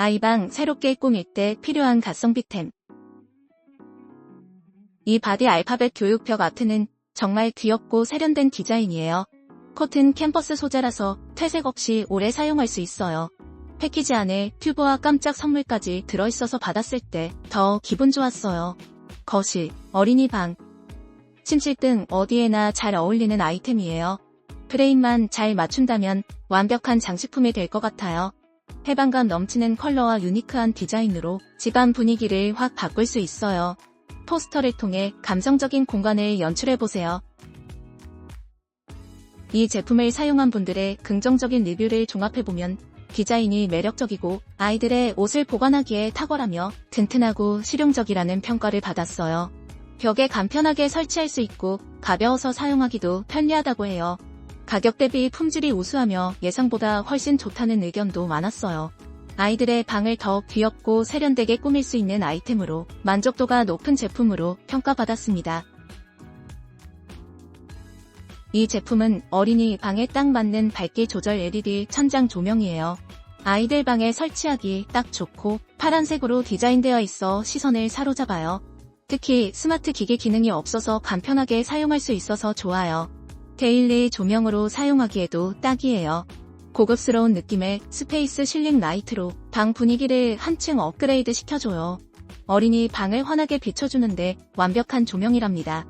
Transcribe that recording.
아이방 새롭게 꾸밀 때 필요한 가성비템. 이 바디 알파벳 교육벽 아트는 정말 귀엽고 세련된 디자인이에요. 코튼 캠퍼스 소재라서 퇴색 없이 오래 사용할 수 있어요. 패키지 안에 튜브와 깜짝 선물까지 들어있어서 받았을 때 더 기분 좋았어요. 거실, 어린이 방, 침실 등 어디에나 잘 어울리는 아이템이에요. 프레임만 잘 맞춘다면 완벽한 장식품이 될 것 같아요. 해방감 넘치는 컬러와 유니크한 디자인으로 집안 분위기를 확 바꿀 수 있어요. 포스터를 통해 감성적인 공간을 연출해보세요. 이 제품을 사용한 분들의 긍정적인 리뷰를 종합해보면 디자인이 매력적이고 아이들의 옷을 보관하기에 탁월하며 튼튼하고 실용적이라는 평가를 받았어요. 벽에 간편하게 설치할 수 있고 가벼워서 사용하기도 편리하다고 해요. 가격 대비 품질이 우수하며 예상보다 훨씬 좋다는 의견도 많았어요. 아이들의 방을 더 귀엽고 세련되게 꾸밀 수 있는 아이템으로 만족도가 높은 제품으로 평가받았습니다. 이 제품은 어린이 방에 딱 맞는 밝기 조절 LED 천장 조명이에요. 아이들 방에 설치하기 딱 좋고 파란색으로 디자인되어 있어 시선을 사로잡아요. 특히 스마트 기계 기능이 없어서 간편하게 사용할 수 있어서 좋아요. 데일리 조명으로 사용하기에도 딱이에요. 고급스러운 느낌의 스페이스 실링 라이트로 방 분위기를 한층 업그레이드 시켜줘요. 어린이 방을 환하게 비춰주는데 완벽한 조명이랍니다.